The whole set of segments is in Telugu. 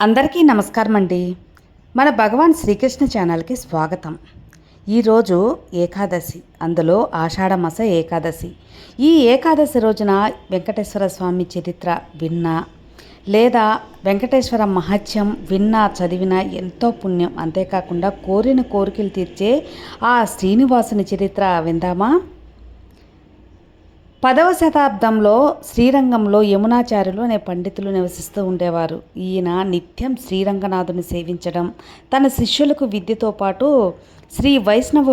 అందరికీ నమస్కారం అండి మన భగవాన్ శ్రీకృష్ణ ఛానల్కి స్వాగతం. ఈరోజు ఏకాదశి అందులో ఆషాఢమాస ఏకాదశి. ఈ ఏకాదశి రోజున వెంకటేశ్వర స్వామి చరిత్ర విన్నా లేదా వెంకటేశ్వర మహత్యం విన్నా చదివినా ఎంతో పుణ్యం. అంతేకాకుండా కోరిన కోరికలు తీర్చే ఆ శ్రీనివాసుని చరిత్ర విందామా? పదవ శతాబ్దంలో శ్రీరంగంలో యమునాచార్యులు అనే పండితులు నివసిస్తూ ఉండేవారు. ఈయన నిత్యం శ్రీరంగనాథుని సేవించడం తన శిష్యులకు విద్యతో పాటు శ్రీ వైష్ణవ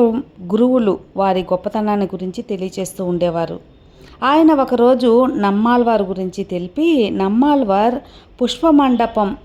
గురువులు వారి గొప్పతనాన్ని గురించి తెలియచేస్తూ ఉండేవారు. ఆయన ఒకరోజు నమ్మాల్వార్ గురించి తెలిపి నమ్మాల్వార్ పుష్పమండపం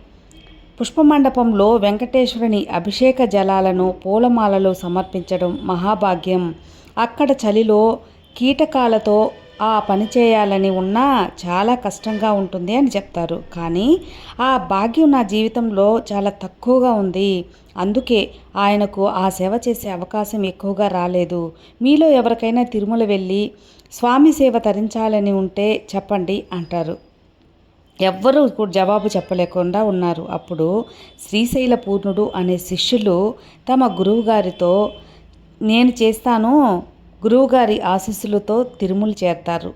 పుష్పమండపంలో వెంకటేశ్వరుని అభిషేక జలాలను పూలమాలలో సమర్పించడం మహాభాగ్యం. అక్కడ చలిలో కీటకాలతో ఆ పని చేయాలని ఉన్నా చాలా కష్టంగా ఉంటుంది అని చెప్తారు. కానీ ఆ భాగ్యం నా జీవితంలో చాలా తక్కువగా ఉంది. అందుకే ఆయనకు ఆ సేవ చేసే అవకాశం ఎక్కువగా రాలేదు. మీలో ఎవరికైనా తిరుమల వెళ్ళి స్వామి సేవ తరించాలని ఉంటే చెప్పండి అంటారు. ఎవ్వరూ కూడా జవాబు చెప్పలేకుండా ఉన్నారు. అప్పుడు శ్రీశైల పూర్ణుడు అనే శిష్యులు తమ గురువుగారితో నేను చేస్తాను గురువుగారి ఆశీస్సులతో తిరుమల చేరతారు.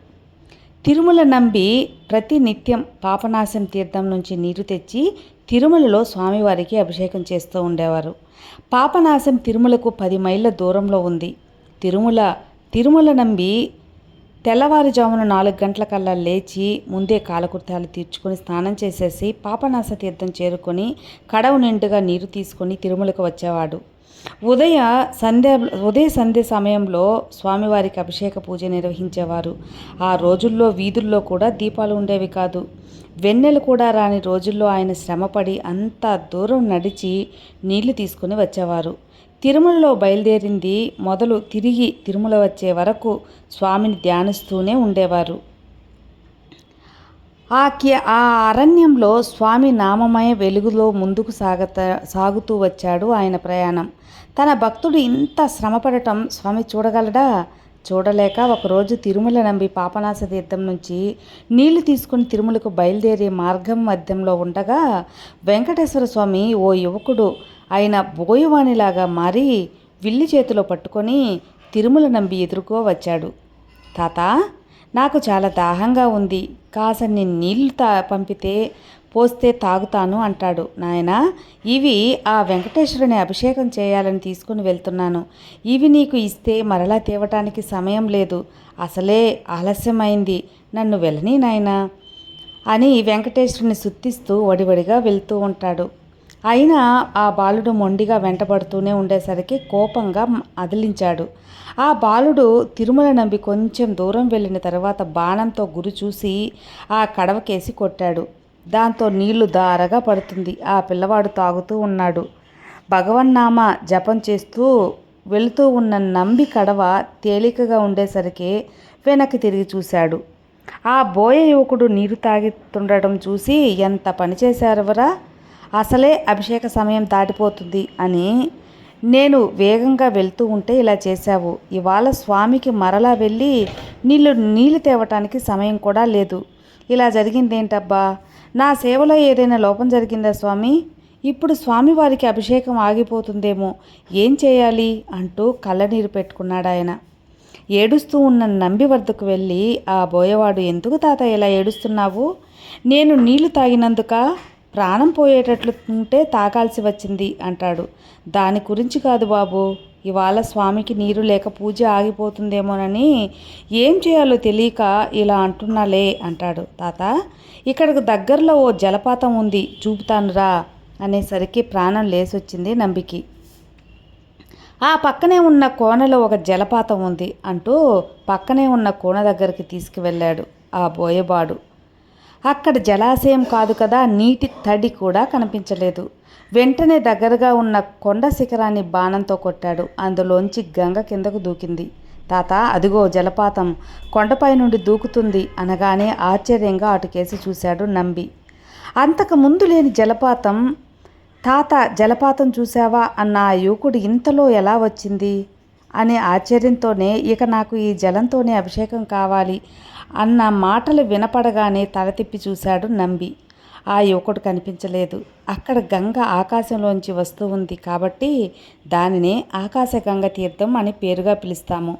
తిరుమల నంబి ప్రతి నిత్యం పాపనాశం తీర్థం నుంచి నీరు తెచ్చి తిరుమలలో స్వామివారికి అభిషేకం చేస్తూ ఉండేవారు. పాపనాశం తిరుమలకు పది మైళ్ళ దూరంలో ఉంది. తిరుమల తిరుమల నంబి తెల్లవారుజామున నాలుగు గంటల కల్లా లేచి ముందే కాలకృత్యాలు తీర్చుకొని స్నానం చేసేసి పాపనాశ తీర్థం చేరుకొని కడవ నిండుగా నీరు తీసుకొని తిరుమలకు వచ్చేవాడు. ఉదయ సంధ్య ఉదయ సంధ్య సమయంలో స్వామివారికి అభిషేక పూజ నిర్వహించేవారు. ఆ రోజుల్లో వీధుల్లో కూడా దీపాలు ఉండేవి కాదు. వెన్నెలు కూడా రాని రోజుల్లో ఆయన శ్రమపడి అంత దూరం నడిచి నీళ్ళు తీసుకుని వచ్చేవారు. తిరుమలలో బయలుదేరింది మొదలు తిరిగి తిరుమల వచ్చే వరకు స్వామిని ధ్యానిస్తూనే ఉండేవారు. ఆ ఆ అరణ్యంలో స్వామి నామమయ వెలుగులో ముందుకు సాగత సాగుతూ వచ్చాడు ఆయన ప్రయాణం. తన భక్తుడు ఇంత శ్రమపడటం స్వామి చూడగలడా? చూడలేక ఒకరోజు తిరుమల నంబి పాపనాశ తీర్థం నుంచి నీళ్ళు తీసుకుని తిరుమలకు బయలుదేరే మార్గం మధ్యంలో ఉండగా వెంకటేశ్వర స్వామి ఓ యువకుడు ఆయన బోయవాణిలాగా మారి విల్లి చేతిలో పట్టుకొని తిరుమల నంబి ఎదుర్కో వచ్చాడు. తాత నాకు చాలా దాహంగా ఉంది. కాసన్ని నీళ్ళు తా పంపితే పోస్తే తాగుతాను అంటాడు. నాయనా ఇవి ఆ వెంకటేశ్వరుని అభిషేకం చేయాలని తీసుకుని వెళ్తున్నాను. ఇవి నీకు ఇస్తే మరలా తేవటానికి సమయం లేదు. అసలే ఆలస్యమైంది. నన్ను వెళ్ళని నాయనా? అని వెంకటేశ్వరుని సుత్తిస్తూ వడివడిగా వెళ్తూ ఉంటాడు. అయినా ఆ బాలుడు మొండిగా వెంటబడుతూనే ఉండేసరికి కోపంగా అదిలించాడు. ఆ బాలుడు తిరుమల నంబి కొంచెం దూరం వెళ్ళిన తర్వాత బాణంతో గురి చూసి ఆ కడవకేసి కొట్టాడు. దాంతో నీళ్ళు దారగా పడుతుంది. ఆ పిల్లవాడు తాగుతూ ఉన్నాడు. భగవన్నామ జపం చేస్తూ వెళుతూ ఉన్న నంబి కడవ తేలికగా ఉండేసరికి వెనక్కి తిరిగి చూశాడు. ఆ బోయ యువకుడు నీరు తాగితుండటం చూసి ఎంత పని చేశారవరా అసలే అభిషేక సమయం దాటిపోతుంది అని నేను వేగంగా వెళ్తూ ఉంటే ఇలా చేశావు. ఇవాళ స్వామికి మరలా వెళ్ళి నీళ్ళు నీళ్ళు తేవటానికి సమయం కూడా లేదు. ఇలా జరిగిందేంటబ్బా? నా సేవలో ఏదైనా లోపం జరిగిందా స్వామి? ఇప్పుడు స్వామివారికి అభిషేకం ఆగిపోతుందేమో. ఏం చేయాలి? అంటూ కళ్ళనీరు పెట్టుకున్నాడు ఆయన. ఏడుస్తూ ఉన్న నంబి వద్దకు వెళ్ళి ఆ బోయవాడు ఎందుకు తాత ఇలా ఏడుస్తున్నావు? నేను నీళ్ళు తాగినందుక? ప్రాణం పోయేటట్లు ఉంటే తాగాల్సి వచ్చింది అంటాడు. దాని గురించి కాదు బాబు ఇవాళ స్వామికి నీరు లేక పూజ ఆగిపోతుందేమోనని ఏం చేయాలో తెలియక ఇలా అంటున్నాలే అంటాడు. తాత ఇక్కడికి దగ్గరలో ఓ జలపాతం ఉంది చూపుతానురా అనేసరికి ప్రాణం లేసొచ్చింది నంబికి. ఆ పక్కనే ఉన్న కోనలో ఒక జలపాతం ఉంది అంటూ పక్కనే ఉన్న కోన దగ్గరికి తీసుకువెళ్ళాడు ఆ బోయబాడు. అక్కడ జలాశయం కాదు కదా నీటి తడి కూడా కనిపించలేదు. వెంటనే దగ్గరగా ఉన్న కొండ శిఖరాన్ని బాణంతో కొట్టాడు. అందులోంచి గంగ కిందకు దూకింది. తాత అదిగో జలపాతం. కొండపై నుండి దూకుతుంది అనగానే ఆశ్చర్యంగా అటుకేసి చూశాడు నంబి. అంతకు ముందు లేని జలపాతం తాత జలపాతం చూశావా? అన్న ఆ యువకుడు ఇంతలో ఎలా వచ్చింది? అనే ఆశ్చర్యంతోనే ఇక నాకు ఈ జలంతోనే అభిషేకం కావాలి. అన్న మాటలు వినపడగానే తల తిప్పి చూశాడు నంబి. ఆ యువకుడు కనిపించలేదు. అక్కడ గంగ ఆకాశంలోంచి వస్తూ ఉంది కాబట్టి దానిని ఆకాశగంగ తీర్థం అని పేరుగా పిలుస్తాము.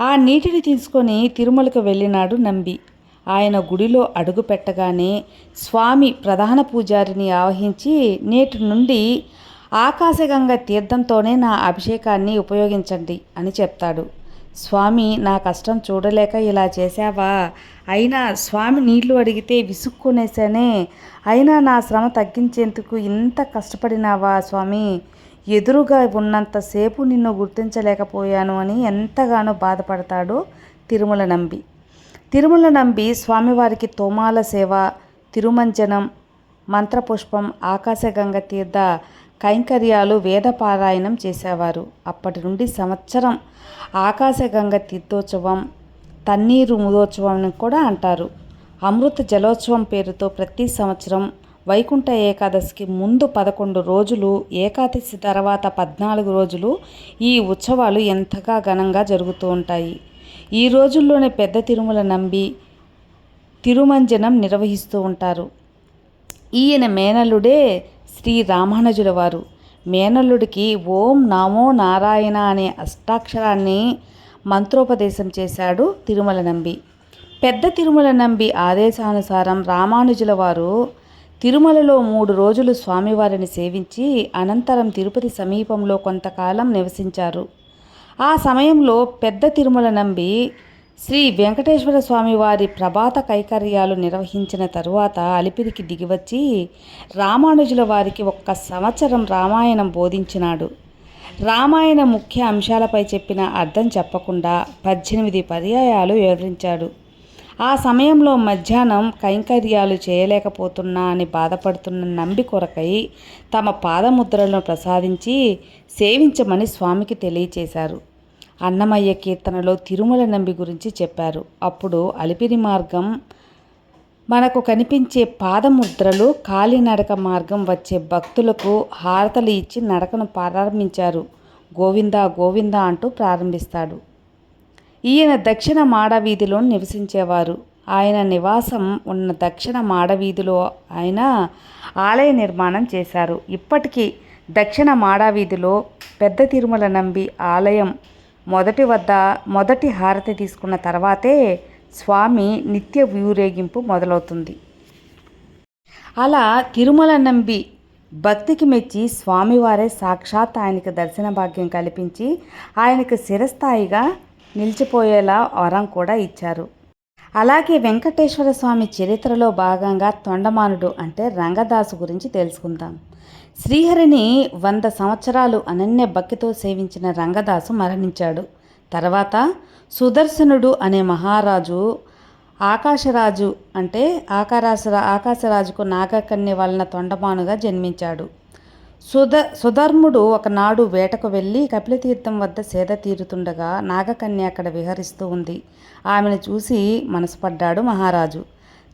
ఆ నీటిని తీసుకొని తిరుమలకు వెళ్ళినాడు నంబి. ఆయన గుడిలో అడుగు పెట్టగానే స్వామి ప్రధాన పూజారిని ఆవహించి నేటి నుండి ఆకాశగంగ తీర్థంతోనే నా అభిషేకాన్ని ఉపయోగించండి అని చెప్తాడు. స్వామి నా కష్టం చూడలేక ఇలా చేశావా? అయినా స్వామి నీళ్ళు అడిగితే విసుక్కునేసానే అయినా నా శ్రమ తగ్గించేందుకు ఇంత కష్టపడినావా స్వామి? ఎదురుగా ఉన్నంతసేపు నిన్ను గుర్తించలేకపోయాను అని ఎంతగానో బాధపడతాడు తిరుమల నంబి. తిరుమల నంబి స్వామివారికి తోమాల సేవ తిరుమంజనం మంత్రపుష్పం ఆకాశగంగ తీర్థ కైంకర్యాలు వేదపారాయణం చేసేవారు. అప్పటి నుండి సంవత్సరం ఆకాశగంగ తీర్థోత్సవం తన్నీరు ముదోత్సవం అని కూడా అంటారు. అమృత జలోత్సవం పేరుతో ప్రతి సంవత్సరం వైకుంఠ ఏకాదశికి ముందు పదకొండు రోజులు ఏకాదశి తర్వాత పద్నాలుగు రోజులు ఈ ఉత్సవాలు ఎంతగా ఘనంగా జరుగుతూ ఉంటాయి. ఈ రోజుల్లోనే పెద్ద తిరుమల నంబి తిరుమంజనం నిర్వహిస్తూ ఉంటారు. ఈయన మేనలుడే శ్రీ రామానుజుల వారు. మేనల్లుడికి ఓం నామో నారాయణ అనే అష్టాక్షరాన్ని మంత్రోపదేశం చేశాడు తిరుమల నంబి. పెద్ద తిరుమల నంబి ఆదేశానుసారం రామానుజుల వారు తిరుమలలో మూడు రోజులు స్వామివారిని సేవించి అనంతరం తిరుపతి సమీపంలో కొంతకాలం నివసించారు. ఆ సమయంలో పెద్ద తిరుమల నంబి శ్రీ వెంకటేశ్వర స్వామి వారి ప్రభాత కైకర్యాలు నిర్వహించిన తరువాత అలిపిరికి దిగివచ్చి రామానుజుల వారికి ఒక్క సంవత్సరం రామాయణం బోధించినాడు. రామాయణ ముఖ్య అంశాలపై చెప్పిన అర్థం చెప్పకుండా పద్దెనిమిది పర్యాయాలు వివరించాడు. ఆ సమయంలో మధ్యాహ్నం కైంకర్యాలు చేయలేకపోతున్నా అని బాధపడుతున్న నంబి కొరకై తమ పాదముద్రలను ప్రసాదించి సేవించమని స్వామికి తెలియచేశారు. అన్నమయ్య కీర్తనలో తిరుమల నంబి గురించి చెప్పారు. అప్పుడు అలిపిరి మార్గం మనకు కనిపించే పాదముద్రలు కాలినడక మార్గం వచ్చే భక్తులకు హారతలు ఇచ్చి నడకను ప్రారంభించారు. గోవింద గోవింద అంటూ ప్రారంభిస్తాడు. ఈయన దక్షిణ మాడవీధిలో నివసించేవారు. ఆయన నివాసం ఉన్న దక్షిణ మాడవీధిలో ఆయన ఆలయ నిర్మాణం చేశారు. ఇప్పటికీ దక్షిణ మాడవీధిలో పెద్ద తిరుమల నంబి ఆలయం మొదటి వద్ద మొదటి హారతి తీసుకున్న తర్వాతే స్వామి నిత్య ఊరేగింపు మొదలవుతుంది. అలా తిరుమల నంబి భక్తికి మెచ్చి స్వామివారే సాక్షాత్ ఆయనకు దర్శన భాగ్యం కల్పించి ఆయనకు శిరస్థాయిగా నిలిచిపోయేలా వరం కూడా ఇచ్చారు. అలాగే వెంకటేశ్వర స్వామి చరిత్రలో భాగంగా తొండమానుడు అంటే రంగదాసు గురించి తెలుసుకుందాం. శ్రీహరిని వంద సంవత్సరాలు అనన్య భక్తితో సేవించిన రంగదాసు మరణించాడు. తర్వాత సుదర్శనుడు అనే మహారాజు ఆకాశరాజు అంటే ఆకారాస ఆకాశరాజుకు నాగకన్య వలన తొండమానుగా జన్మించాడు. సుధ సుధర్ముడు ఒకనాడు వేటకు వెళ్ళి కపిలతీర్థం వద్ద సేద తీరుతుండగా నాగకన్య అక్కడ విహరిస్తూ ఉంది. ఆమెను చూసి మనసుపడ్డాడు మహారాజు.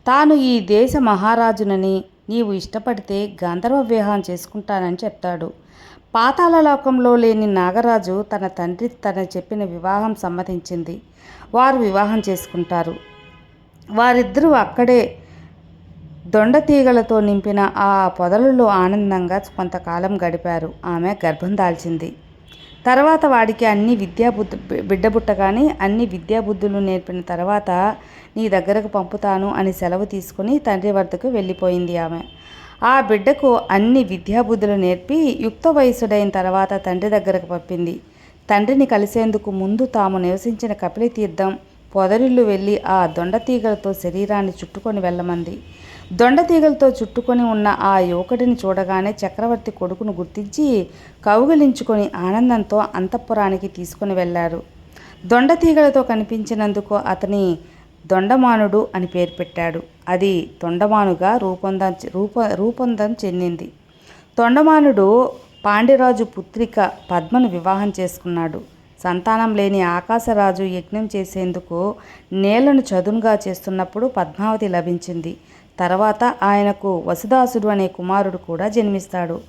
తాను ఈ దేశ మహారాజునని నీవు ఇష్టపడితే గంధర్వ వివాహం చేసుకుంటానని చెప్తాడు. పాతాళలోకంలో లేని నాగరాజు తన తండ్రి తన చెప్పిన వివాహం సమ్మతించింది. వారు వివాహం చేసుకుంటారు. వారిద్దరూ అక్కడే దొండ తీగలతో నింపిన ఆ పొదలలో ఆనందంగా కొంతకాలం గడిపారు. ఆమె గర్భం దాల్చింది. తర్వాత వాడికి అన్ని విద్యాబుద్ధి బిడ్డ పుట్టగానే అన్ని విద్యాబుద్ధులు నేర్పిన తర్వాత నీ దగ్గరకు పంపుతాను అని సెలవు తీసుకుని తండ్రి వద్దకు వెళ్ళిపోయింది ఆమె. ఆ బిడ్డకు అన్ని విద్యాబుద్ధులు నేర్పి యుక్త వయసుడైన తర్వాత తండ్రి దగ్గరకు పంపింది. తండ్రిని కలిసేందుకు ముందు తాము నివసించిన కపిలి తీర్థం పొదరిల్లు వెళ్ళి ఆ దొండతీగలతో శరీరాన్ని చుట్టుకొని వెళ్ళమంది. దొండతీగలతో చుట్టుకొని ఉన్న ఆ యువకుడిని చూడగానే చక్రవర్తి కొడుకును గుర్తించి కౌగలించుకొని ఆనందంతో అంతఃపురానికి తీసుకుని వెళ్ళారు దొండతీగలతో కనిపించినందుకు అతని దొండమానుడు అని పేరు పెట్టాడు. అది తొండమానుగా రూపొంద రూప రూపొందం చెందింది. తొండమానుడు పాండ్యరాజు పుత్రిక పద్మను వివాహం చేసుకున్నాడు. సంతానం లేని ఆకాశరాజు యజ్ఞం చేసేందుకు నేలను చదునుగా చేస్తున్నప్పుడు పద్మావతి లభించింది. తర్వాత ఆయనకు వసుదాసుడు అనే కుమారుడు కూడా జన్మిస్తాడు.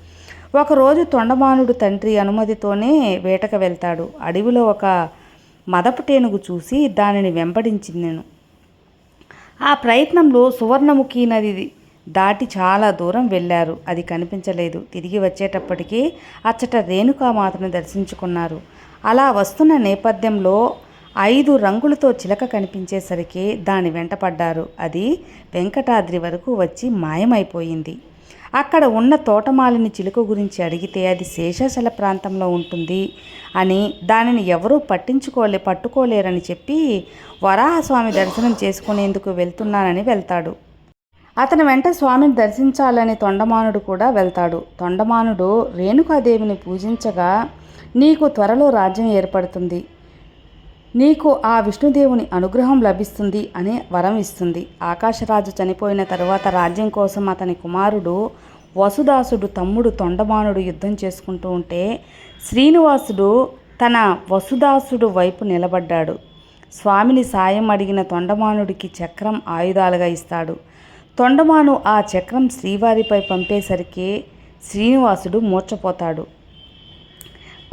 ఒకరోజు తొండమానుడు తండ్రి అనుమతితోనే వేటకు వెళ్తాడు. అడవిలో ఒక మదపు టేనుగు చూసి దానిని వెంబడించింది నేను ఆ ప్రయత్నంలో సువర్ణముఖి నది దాటి చాలా దూరం వెళ్ళారు. అది కనిపించలేదు. తిరిగి వచ్చేటప్పటికీ అచ్చట రేణుకామాతను దర్శించుకున్నారు. అలా వస్తున్న నేపథ్యంలో ఐదు రంగులతో చిలక కనిపించేసరికి దాని వెంటపడ్డారు. అది వెంకటాద్రి వరకు వచ్చి మాయమైపోయింది. అక్కడ ఉన్న తోటమాలిని చిలుక గురించి అడిగితే అది శేషాచల ప్రాంతంలో ఉంటుంది అని దానిని ఎవరూ పట్టించుకోలే పట్టుకోలేరని చెప్పి వరాహస్వామి దర్శనం చేసుకునేందుకు వెళ్తున్నానని వెళ్తాడు. అతని వెంట స్వామిని దర్శించాలని తొండమానుడు కూడా వెళ్తాడు. తొండమానుడు రేణుకాదేవిని పూజించగా నీకు త్వరలో రాజ్యం ఏర్పడుతుంది. నీకు ఆ విష్ణుదేవుని అనుగ్రహం లభిస్తుంది అనే వరం ఇస్తుంది. ఆకాశరాజు చనిపోయిన తరువాత రాజ్యం కోసం అతని కుమారుడు వసుదాసుడు తమ్ముడు తొండమానుడు యుద్ధం చేసుకుంటూ ఉంటే శ్రీనివాసుడు తన వసుదాసుడు వైపు నిలబడ్డాడు. స్వామిని సాయం అడిగిన తొండమానుడికి చక్రం ఆయుధాలుగా ఇస్తాడు. తొండమాను ఆ చక్రం శ్రీవారిపై పంపేసరికి శ్రీనివాసుడు మూర్చపోతాడు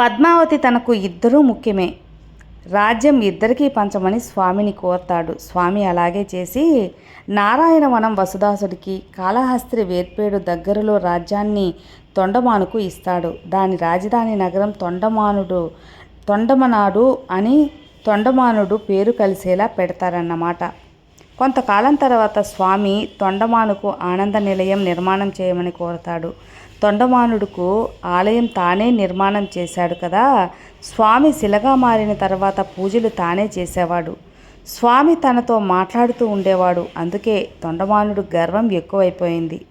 పద్మావతి తనకు ఇద్దరూ ముఖ్యమే. రాజ్యం ఇద్దరికీ పంచమని స్వామిని కోరతాడు. స్వామి అలాగే చేసి నారాయణవనం వసుదాసుడికి కాళహస్త్రి వేర్పేడు దగ్గరలో రాజ్యాన్ని తొండమానుకు ఇస్తాడు. దాని రాజధాని నగరం తొండమానుడు తొండమనాడు అని తొండమానుడు పేరు కలిసేలా పెడతారన్నమాట. కొంతకాలం తర్వాత స్వామి తొండమానుకు ఆనంద నిలయం నిర్మాణం చేయమని కోరతాడు. తొండమానుడుకు ఆలయం తానే నిర్మాణం చేశాడు కదా స్వామి శిలగా మారిన తర్వాత పూజలు తానే చేసేవాడు. స్వామి తనతో మాట్లాడుతూ ఉండేవాడు. అందుకే తొండమానుడు గర్వం ఎక్కువైపోయింది.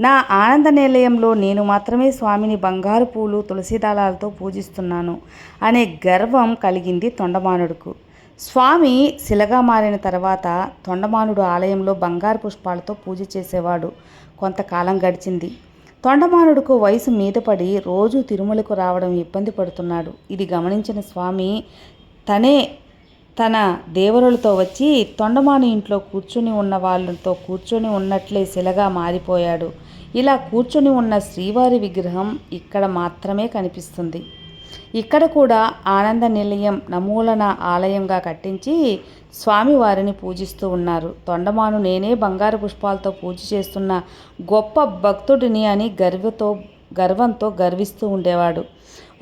నా ఆనంద నిలయంలో నేను మాత్రమే స్వామిని బంగారు పూలు తులసి దళాలతో పూజిస్తున్నాను అనే గర్వం కలిగింది తొండమానుడుకు. స్వామి శిలగా మారిన తర్వాత తొండమానుడు ఆలయంలో బంగారు పుష్పాలతో పూజ చేసేవాడు. కొంతకాలం గడిచింది. తొండమానుడుకు వయసు మీద పడి రోజు తిరుమలకు రావడం ఇబ్బంది పడుతున్నాడు. ఇది గమనించిన స్వామి తనే తన దేవరులతో వచ్చి తొండమాను ఇంట్లో కూర్చొని ఉన్న వాళ్ళతో కూర్చొని ఉన్నట్లే శిలగా మారిపోయాడు. ఇలా కూర్చొని ఉన్న శ్రీవారి విగ్రహం ఇక్కడ మాత్రమే కనిపిస్తుంది. ఇక్కడ కూడా ఆనంద నిలయం నమూలన ఆలయంగా కట్టించి స్వామివారిని పూజిస్తూ ఉన్నారు. తొండమాను నేనే బంగారు పుష్పాలతో పూజ చేస్తున్న గొప్ప భక్తుడిని అని గర్వతో గర్వంతో గర్విస్తూ ఉండేవాడు.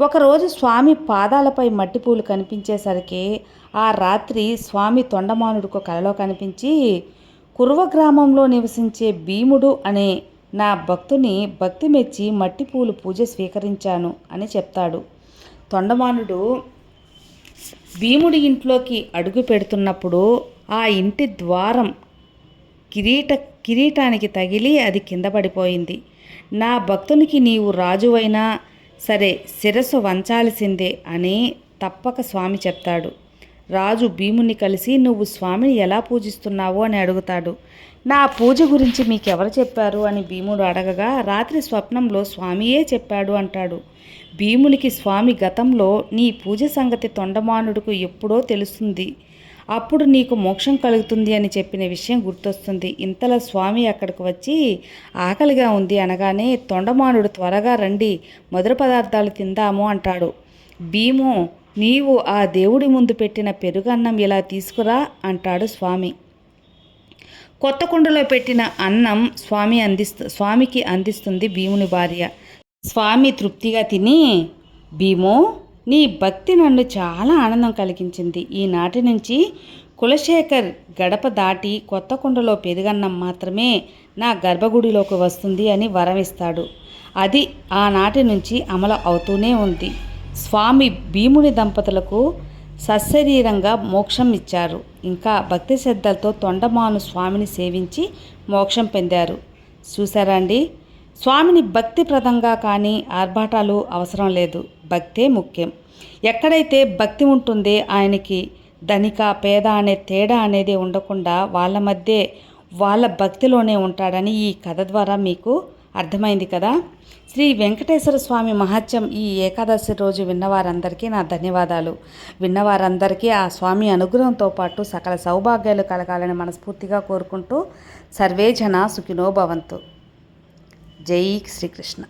ఒకరోజు స్వామి పాదాలపై మట్టి పూలు కనిపించేసరికి ఆ రాత్రి స్వామి తొండమానుడికి కలలో కనిపించి కురువ గ్రామంలో నివసించే భీముడు అనే నా భక్తుని భక్తి మెచ్చి మట్టి పూలు పూజ స్వీకరించాను అని చెప్తాడు. తొండమానుడు భీముడి ఇంట్లోకి అడుగు పెడుతున్నప్పుడు ఆ ఇంటి ద్వారం కిరీట కిరీటానికి తగిలి అది కింద పడిపోయింది. నా భక్తునికి నీవు రాజువైనా సరే శిరస్సు వంచాల్సిందే అని తప్పక స్వామి చెప్తాడు. రాజు భీముని కలిసి నువ్వు స్వామిని ఎలా పూజిస్తున్నావు? అని అడుగుతాడు. నా పూజ గురించి మీకెవరు చెప్పారు? అని భీముడు అడగగా రాత్రి స్వప్నంలో స్వామియే చెప్పాడు అంటాడు. భీమునికి స్వామి గతంలో నీ పూజ సంగతి తొండమానుడుకు ఎప్పుడో తెలుస్తుంది. అప్పుడు నీకు మోక్షం కలుగుతుంది అని చెప్పిన విషయం గుర్తొస్తుంది. ఇంతలో స్వామి అక్కడికి వచ్చి ఆకలిగా ఉంది అనగానే తొండమానుడు త్వరగా రండి మధుర పదార్థాలు తిందాము అంటాడు. భీము నీవు ఆ దేవుడి ముందు పెట్టిన పెరుగన్నం ఇలా తీసుకురా? అంటాడు స్వామి. కొత్త కుండలో పెట్టిన అన్నం స్వామి అందిస్తు స్వామికి అందిస్తుంది భీముని భార్య. స్వామి తృప్తిగా తిని భీము నీ భక్తి నన్ను చాలా ఆనందం కలిగించింది. ఈనాటి నుంచి కులశేఖర్ గడప దాటి కొత్త కుండలో పెరుగన్నం మాత్రమే నా గర్భగుడిలోకి వస్తుంది అని వరమిస్తాడు. అది ఆనాటి నుంచి అమలు అవుతూనే ఉంది. స్వామి భీముని దంపతులకు సశరీరంగా మోక్షం ఇచ్చారు. ఇంకా భక్తి శ్రద్ధలతో తొండమాను స్వామిని సేవించి మోక్షం పొందారు. చూసారా అండి? స్వామిని భక్తిప్రదంగా కానీ ఆర్భాటాలు అవసరం లేదు. భక్తే ముఖ్యం. ఎక్కడైతే భక్తి ఉంటుందే ఆయనకి ధనిక పేద అనే తేడా అనేది ఉండకుండా వాళ్ళ మధ్య వాళ్ళ భక్తిలోనే ఉంటాడని ఈ కథ ద్వారా మీకు అర్థమైంది కదా? శ్రీ వెంకటేశ్వర స్వామి మహత్యం ఈ ఏకాదశి రోజు విన్నవారందరికీ నా ధన్యవాదాలు. విన్నవారందరికీ ఆ స్వామి అనుగ్రహంతో పాటు సకల సౌభాగ్యాలు కలగాలని మనస్ఫూర్తిగా కోరుకుంటూ సర్వే జన సుఖినో భవంతు. జై శ్రీకృష్ణ.